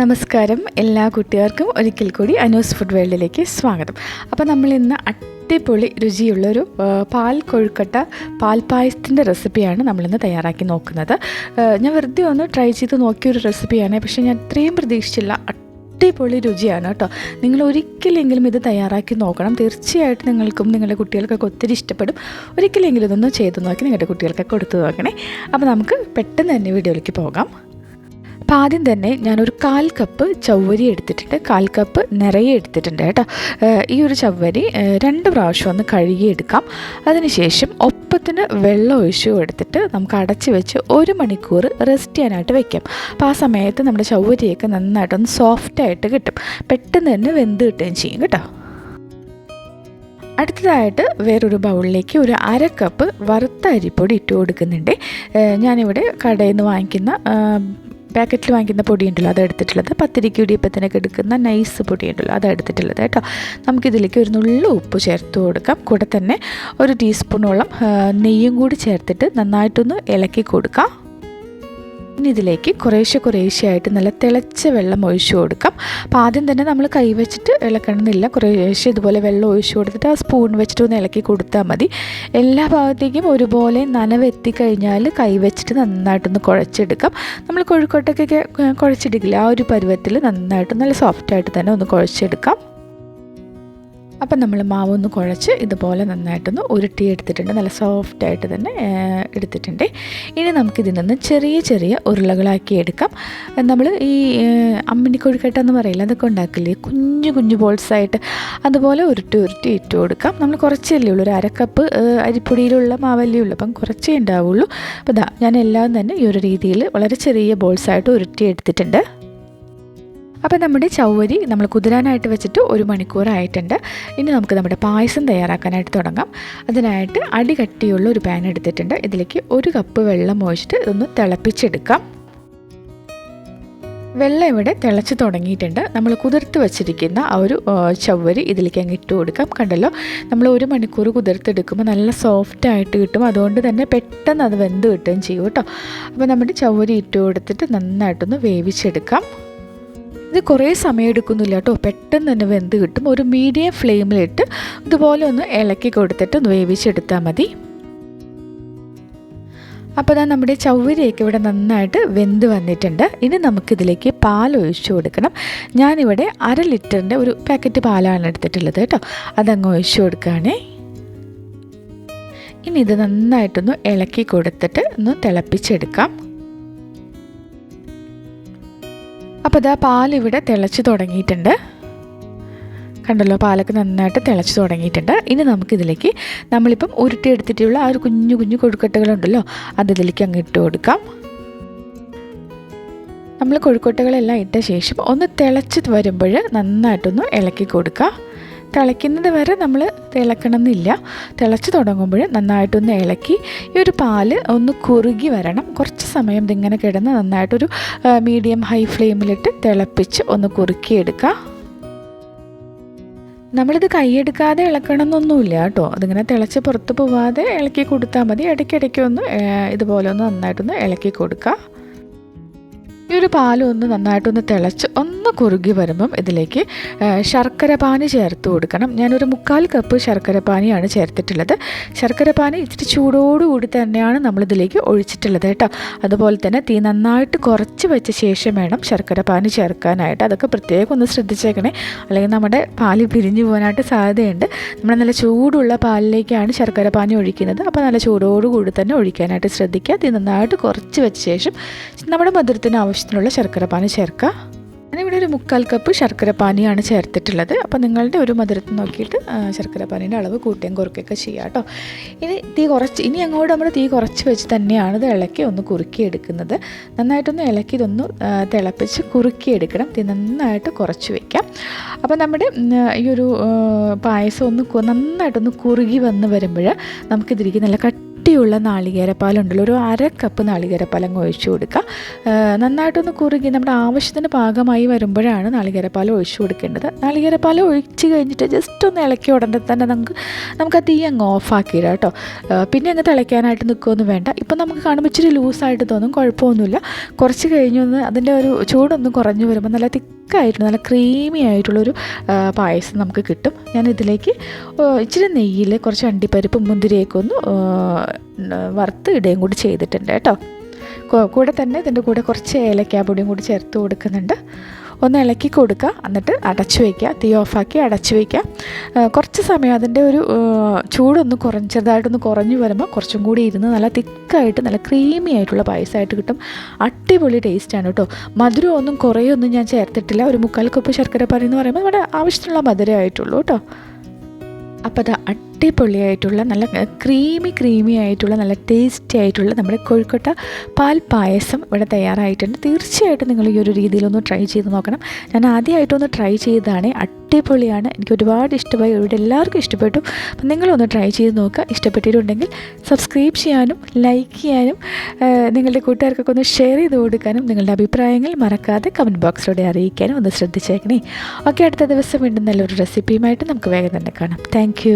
നമസ്കാരം. എല്ലാ കുട്ടികൾക്കും ഒരിക്കൽ കൂടി അനൂസ് ഫുഡ് വേൾഡിലേക്ക് സ്വാഗതം. അപ്പോൾ നമ്മൾ ഇന്ന് അടിപൊളി രുചിയുള്ളൊരു പാൽ കൊഴുക്കട്ട പാൽ പായസത്തിന്റെ റെസിപ്പിയാണ് നമ്മളിന്ന് തയ്യാറാക്കി നോക്കുന്നത്. ഞാൻ വെറുതെ ഒന്ന് ട്രൈ ചെയ്ത് നോക്കിയൊരു റെസിപ്പിയാണ് പക്ഷേ ഞാൻ ഇത്രയും പ്രതീക്ഷിച്ചില്ല. അടിപൊളി രുചിയാണ് കേട്ടോ. നിങ്ങൾ ഒരിക്കലെങ്കിലും ഇത് തയ്യാറാക്കി നോക്കണം. തീർച്ചയായിട്ടും നിങ്ങൾക്കും നിങ്ങളുടെ കുട്ടികൾക്കൊക്കെ ഒത്തിരി ഇഷ്ടപ്പെടും. ഒരിക്കലെങ്കിലും ഇതൊന്ന് ചെയ്ത് നോക്കി നിങ്ങളുടെ കുട്ടികൾക്കൊക്കെ കൊടുത്തു നോക്കണേ. അപ്പോൾ നമുക്ക് പെട്ടെന്ന് തന്നെ വീഡിയോയിലേക്ക് പോകാം. അപ്പോൾ ആദ്യം തന്നെ ഞാനൊരു കാൽ കപ്പ് ചവ്വരി എടുത്തിട്ടുണ്ട്. കാൽ കപ്പ് നിറയെ എടുത്തിട്ടുണ്ട് കേട്ടോ. ഈ ഒരു ചവ്വരി രണ്ട് പ്രാവശ്യം ഒന്ന് കഴുകിയെടുക്കാം അതിനുശേഷം ഒപ്പത്തിന് വെള്ളം ഒഴിച്ചു എടുത്തിട്ട് നമുക്ക് അടച്ച് വെച്ച് ഒരു മണിക്കൂർ റെസ്റ്റ് ചെയ്യാനായിട്ട് വെക്കാം. അപ്പോൾ ആ സമയത്ത് നമ്മുടെ ചവ്വരിയൊക്കെ നന്നായിട്ടൊന്ന് സോഫ്റ്റായിട്ട് കിട്ടും. പെട്ടെന്ന് തന്നെ വെന്ത് കിട്ടുകയും ചെയ്യും കേട്ടോ. അടുത്തതായിട്ട് വേറൊരു ബൗളിലേക്ക് ഒരു അര കപ്പ് വറുത്ത അരിപ്പൊടി ഇട്ട് കൊടുക്കുന്നുണ്ട്. ഞാനിവിടെ കടയിൽ നിന്ന് വാങ്ങിക്കുന്ന പാക്കറ്റിൽ വാങ്ങിക്കുന്ന പൊടി ഉണ്ടല്ലോ അത് എടുത്തിട്ടുള്ളത്. പത്തിരിക്ക് ഇടിയപ്പത്തിനൊക്കെ എടുക്കുന്ന നൈസ് പൊടി ഉണ്ടല്ലോ അത് എടുത്തിട്ടുള്ളത് കേട്ടോ. നമുക്കിതിലേക്ക് ഒരു നുള്ളു ഉപ്പ് ചേർത്ത് കൊടുക്കാം. കൂടെ തന്നെ ഒരു ടീസ്പൂണോളം നെയ്യും കൂടി ചേർത്തിട്ട് നന്നായിട്ടൊന്ന് ഇളക്കി കൊടുക്കാം. ഇനി ഇതിലേക്ക് കുറേശ്ശെ കുറേശ്ശെയായിട്ട് നല്ല തിളച്ച വെള്ളം ഒഴിച്ചു കൊടുക്കാം. അപ്പോൾ ആദ്യം തന്നെ നമ്മൾ കൈ വെച്ചിട്ട് ഇളക്കണമെന്നില്ല. കുറേശ്ശെ ഇതുപോലെ വെള്ളം ഒഴിച്ചു കൊടുത്തിട്ട് ആ സ്പൂൺ വെച്ചിട്ട് ഒന്ന് ഇളക്കി കൊടുത്താൽ മതി. എല്ലാ ഭാഗത്തേക്കും ഒരുപോലെ നനവ് എത്തിക്കഴിഞ്ഞാൽ കൈ വെച്ചിട്ട് നന്നായിട്ടൊന്ന് കുഴച്ചെടുക്കാം. നമ്മൾ കോഴിക്കോട്ടൊക്കെ കുഴച്ചെടുക്കില്ല ആ ഒരു പരുവത്തിൽ നന്നായിട്ട് നല്ല സോഫ്റ്റായിട്ട് തന്നെ ഒന്ന് കുഴച്ചെടുക്കാം. അപ്പം നമ്മൾ മാവ് ഒന്ന് കുഴച്ച് ഇതുപോലെ നന്നായിട്ടൊന്ന് ഉരുട്ടി എടുത്തിട്ടുണ്ട്. നല്ല സോഫ്റ്റായിട്ട് തന്നെ എടുത്തിട്ടുണ്ട്. ഇനി നമുക്കിതിൽ നിന്ന് ചെറിയ ചെറിയ ഉരുളകളാക്കി എടുക്കാം. നമ്മൾ ഈ അമ്മിണി കൊഴുക്കട്ട എന്ന് പറയില്ല അതൊക്കെ ഉണ്ടാക്കില്ലേ? കുഞ്ഞു കുഞ്ഞു ബോൾസായിട്ട് അതുപോലെ ഉരുട്ടി ഉരുട്ടി ഇട്ട് കൊടുക്കാം. നമ്മൾ കുറച്ചല്ലേ ഉള്ളൂ ഒരു അരക്കപ്പ് അരിപ്പൊടിയിലുള്ള മാവല്ലേ ഉള്ളൂ. അപ്പം കുറച്ചേ ഉണ്ടാവുള്ളൂ. അപ്പോൾ ഇതാ ഞാൻ എല്ലാം തന്നെ ഈ ഒരു രീതിയിൽ വളരെ ചെറിയ ബോൾസായിട്ട് ഉരുട്ടി എടുത്തിട്ടുണ്ട്. അപ്പോൾ നമ്മുടെ ചൗവരി നമ്മൾ കുതിരാനായിട്ട് വെച്ചിട്ട് ഒരു മണിക്കൂറായിട്ടുണ്ട്. ഇനി നമുക്ക് നമ്മുടെ പായസം തയ്യാറാക്കാനായിട്ട് തുടങ്ങാം. അതിനായിട്ട് അടി കട്ടിയുള്ള ഒരു പാൻ എടുത്തിട്ടുണ്ട്. ഇതിലേക്ക് ഒരു കപ്പ് വെള്ളം ഒഴിച്ചിട്ട് ഇതൊന്ന് തിളപ്പിച്ചെടുക്കാം. വെള്ളം ഇവിടെ തിളച്ച് തുടങ്ങിയിട്ടുണ്ട്. നമ്മൾ കുതിർത്ത് വെച്ചിരിക്കുന്ന ആ ഒരു ചവ്വരി ഇതിലേക്ക് അങ്ങ് ഇട്ട് കൊടുക്കാം. കണ്ടല്ലോ? നമ്മൾ ഒരു മണിക്കൂർ കുതിർത്തെടുക്കുമ്പോൾ നല്ല സോഫ്റ്റ് ആയിട്ട് കിട്ടും. അതുകൊണ്ട് തന്നെ പെട്ടെന്ന് അത് വെന്ത് കിട്ടുകയും ചെയ്യും കേട്ടോ. അപ്പോൾ നമ്മുടെ ചവ്വരി ഇട്ട് കൊടുത്തിട്ട് നന്നായിട്ടൊന്ന് വേവിച്ചെടുക്കാം. ഇത് കുറേ സമയം എടുക്കുന്നില്ല കേട്ടോ. പെട്ടെന്ന് തന്നെ വെന്ത് കിട്ടും. ഒരു മീഡിയം ഫ്ലെയിമിലിട്ട് ഇതുപോലെ ഒന്ന് ഇളക്കി കൊടുത്തിട്ട് ഒന്ന് വേവിച്ചെടുത്താൽ മതി. അപ്പോൾ ദാ നമ്മുടെ ചൗവരിയൊക്കെ ഇവിടെ നന്നായിട്ട് വെന്ത് വന്നിട്ടുണ്ട്. ഇനി നമുക്കിതിലേക്ക് പാൽ ഒഴിച്ചു കൊടുക്കണം. ഞാനിവിടെ അര ലിറ്ററിന്റെ ഒരു പാക്കറ്റ് പാലാണ് എടുത്തിട്ടുള്ളത് കേട്ടോ. അതങ്ങ് ഒഴിച്ചു കൊടുക്കുകയാണേ. ഇനി ഇത് നന്നായിട്ടൊന്ന് ഇളക്കി കൊടുത്തിട്ട് ഒന്ന് തിളപ്പിച്ചെടുക്കാം. അപ്പോൾ ഇതാ പാലിവിടെ തിളച്ച് തുടങ്ങിയിട്ടുണ്ട്. കണ്ടല്ലോ പാലൊക്കെ നന്നായിട്ട് തിളച്ച് തുടങ്ങിയിട്ടുണ്ട്. ഇനി നമുക്കിതിലേക്ക് നമ്മളിപ്പം ഉരുട്ടി എടുത്തിട്ടുള്ള ആ ഒരു കുഞ്ഞു കുഞ്ഞു കൊഴുക്കട്ടകളുണ്ടല്ലോ അത് ഇതിലേക്ക് അങ്ങ് ഇട്ട് കൊടുക്കാം. നമ്മൾ കൊഴുക്കട്ടകളെല്ലാം ഇട്ട ശേഷം ഒന്ന് തിളച്ച് വരുമ്പോൾ നന്നായിട്ടൊന്ന് ഇളക്കി കൊടുക്കുക തിളയ്ക്കുന്നത് വരെ നമ്മൾ തിളക്കണം എന്നില്ല തിളച്ച് തുടങ്ങുമ്പോൾ നന്നായിട്ടൊന്ന് ഇളക്കി ഈ ഒരു പാൽ ഒന്ന് കുറുകി വരണം. കുറച്ച് സമയം ഇതിങ്ങനെ കിടന്ന് നന്നായിട്ടൊരു മീഡിയം ഹൈ ഫ്ലെയിമിലിട്ട് തിളപ്പിച്ച് ഒന്ന് കുറുക്കിയെടുക്കുക. നമ്മളിത് കൈയെടുക്കാതെ ഇളക്കണം എന്നൊന്നുമില്ല കേട്ടോ. അതിങ്ങനെ തിളച്ച് പുറത്ത് പോവാതെ ഇളക്കി കൊടുത്താൽ മതി. ഇടയ്ക്കിടയ്ക്ക് ഒന്ന് ഇതുപോലെ ഒന്ന് നന്നായിട്ടൊന്ന് ഇളക്കി കൊടുക്കുക. ഈ ഒരു പാലും ഒന്ന് നന്നായിട്ടൊന്ന് തിളച്ച് ഒന്ന് കുറുകി വരുമ്പം ഇതിലേക്ക് ശർക്കര പാനി ചേർത്ത് കൊടുക്കണം. ഞാനൊരു മുക്കാൽ കപ്പ് ശർക്കര പാനിയാണ് ചേർത്തിട്ടുള്ളത്. ശർക്കര പാനി ഇച്ചിരി ചൂടോടുകൂടി തന്നെയാണ് നമ്മളിതിലേക്ക് ഒഴിച്ചിട്ടുള്ളത് കേട്ടോ. അതുപോലെ തന്നെ തീ നന്നായിട്ട് കുറച്ച് വെച്ച ശേഷം വേണം ശർക്കര പാനി ചേർക്കാനായിട്ട്. അതൊക്കെ പ്രത്യേകം ഒന്ന് ശ്രദ്ധിച്ചേക്കണേ. അല്ലെങ്കിൽ നമ്മുടെ പാൽ പിരിഞ്ഞു പോകാനായിട്ട് സാധ്യതയുണ്ട്. നമ്മൾ നല്ല ചൂടുള്ള പാലിലേക്കാണ് ശർക്കര പാനി ഒഴിക്കുന്നത്. അപ്പോൾ നല്ല ചൂടോടുകൂടി തന്നെ ഒഴിക്കാനായിട്ട് ശ്രദ്ധിക്കുക. തീ നന്നായിട്ട് കുറച്ച് വെച്ച ശേഷം നമ്മുടെ മധുരത്തിന് ആവശ്യത്തിനുള്ള ശർക്കര പാനി ചേർക്കുക ഞാനിവിടെ ഒരു മുക്കാൽ കപ്പ് ശർക്കര പാനിയാണ് ചേർത്തിട്ടുള്ളത്. അപ്പോൾ നിങ്ങളുടെ ഒരു മധുരത്തിൽ നോക്കിയിട്ട് ശർക്കര പാനീന്റെ അളവ് കൂട്ടുകയും കുറയ്ക്കുകയൊക്കെ ചെയ്യുക കേട്ടോ. ഇനി തീ കുറച്ച് ഇനി അങ്ങോട്ട് നമ്മൾ തീ കുറച്ച് വെച്ച് തന്നെയാണ് ഇത് ഇളക്കി ഒന്ന് കുറുക്കിയെടുക്കുന്നത്. നന്നായിട്ടൊന്ന് ഇളക്കി ഇതൊന്ന് തിളപ്പിച്ച് കുറുക്കിയെടുക്കണം. തീ നന്നായിട്ട് കുറച്ച് വയ്ക്കാം അപ്പോൾ നമ്മുടെ ഈ ഒരു പായസം ഒന്ന് നന്നായിട്ടൊന്ന് കുറുകി വന്ന് വരുമ്പോൾ നമുക്കിതിരിക്കുന്ന നല്ല കട്ടി കട്ടിയുള്ള നാളികേരപ്പാലുണ്ടല്ലോ. ഒരു അര കപ്പ് നാളികേരപ്പാൽ അങ്ങ് ഒഴിച്ചു കൊടുക്കുക. നന്നായിട്ടൊന്ന് കുറുകി നമ്മുടെ ആവശ്യത്തിന് പാകമായി വരുമ്പോഴാണ് നാളികേരപ്പാൽ ഒഴിച്ചു കൊടുക്കേണ്ടത്. നാളികേരപ്പാൽ ഒഴിച്ച് കഴിഞ്ഞിട്ട് ജസ്റ്റ് ഒന്ന് ഇളക്കി ഉടനെ തന്നെ നമുക്ക് നമുക്ക് ആ തീ അങ്ങ് ഓഫാക്കിയിടാം കേട്ടോ. പിന്നെ അങ്ങ് തിളയ്ക്കാനായിട്ട് നിൽക്കുകയൊന്നും വേണ്ട. ഇപ്പം നമുക്ക് കാണുമ്പോൾ ഇച്ചിരി ലൂസായിട്ട് തോന്നും കുഴപ്പമൊന്നുമില്ല. കുറച്ച് കഴിഞ്ഞൊന്ന് അതിന്റെ ഒരു ചൂടൊന്നും കുറഞ്ഞു വരുമ്പോൾ നല്ല തിക്കായിട്ട് നല്ല ക്രീമി ആയിട്ടുള്ളൊരു പായസം നമുക്ക് കിട്ടും. ഞാൻ ഇതിലേക്ക് ഇച്ചിരി നെയ്യിൽ കുറച്ച് അണ്ടിപ്പരിപ്പും മുന്തിരിയൊക്കെ ഒന്ന് വറുത്ത് ഇടുകയും കൂടി ചെയ്തിട്ടുണ്ട് കേട്ടോ. കൂടെ തന്നെ ഇതിന്റെ കൂടെ കുറച്ച് ഏലക്കാപ്പൊടിയും കൂടി ചേർത്ത് കൊടുക്കുന്നുണ്ട്. ഒന്ന് ഇളക്കി കൊടുക്കുക. എന്നിട്ട് അടച്ചു വയ്ക്കുക. തീ ഓഫാക്കി അടച്ചു വയ്ക്കുക. കുറച്ച് സമയം അതിന്റെ ഒരു ചൂടൊന്ന് കുറഞ്ഞ് ചെറുതായിട്ടൊന്ന് കുറഞ്ഞു വരുമ്പോൾ കുറച്ചും കൂടി ഇരുന്ന് നല്ല തിക്കായിട്ട് നല്ല ക്രീമി ആയിട്ടുള്ള പായസമായിട്ട് കിട്ടും. അടിപൊളി ടേസ്റ്റാണ് കേട്ടോ. മധുരമൊന്നും കുറേയൊന്നും ഞാൻ ചേർത്തിട്ടില്ല. ഒരു മുക്കാൽ കപ്പ് ശർക്കര പാനി എന്ന് പറയുമ്പോൾ നമ്മുടെ ആവശ്യത്തിനുള്ള മധുരമായിട്ടുള്ളൂ കേട്ടോ. അപ്പോൾ അത് അടിപൊളിയായിട്ടുള്ള നല്ല ക്രീമി ക്രീമി ആയിട്ടുള്ള നല്ല ടേസ്റ്റി ആയിട്ടുള്ള നമ്മുടെ കോഴിക്കോട്ട പാൽ പായസം ഇവിടെ തയ്യാറായിട്ടുണ്ട്. തീർച്ചയായിട്ടും നിങ്ങൾ ഈ ഒരു രീതിയിലൊന്ന് ട്രൈ ചെയ്ത് നോക്കണം. ഞാൻ ആദ്യമായിട്ടൊന്ന് ട്രൈ ചെയ്തതാണ് അടിപൊളിയാണ്. എനിക്ക് ഒരുപാട് ഇഷ്ടമായി. ഇവിടെ എല്ലാവർക്കും ഇഷ്ടപ്പെട്ടു. അപ്പം നിങ്ങളൊന്ന് ട്രൈ ചെയ്ത് നോക്കുക. ഇഷ്ടപ്പെട്ടിട്ടുണ്ടെങ്കിൽ സബ്സ്ക്രൈബ് ചെയ്യാനും ലൈക്ക് ചെയ്യാനും നിങ്ങളുടെ കൂട്ടുകാർക്കൊക്കെ ഒന്ന് ഷെയർ ചെയ്ത് കൊടുക്കാനും നിങ്ങളുടെ അഭിപ്രായങ്ങൾ മറക്കാതെ കമന്റ് ബോക്സിലൂടെ അറിയിക്കാനും ഒന്ന് ശ്രദ്ധിച്ചേക്കണേ. ഓക്കെ അടുത്ത ദിവസം വീണ്ടും നല്ലൊരു റെസിപ്പിയുമായിട്ട് നമുക്ക് വേഗം തന്നെ കാണാം. താങ്ക്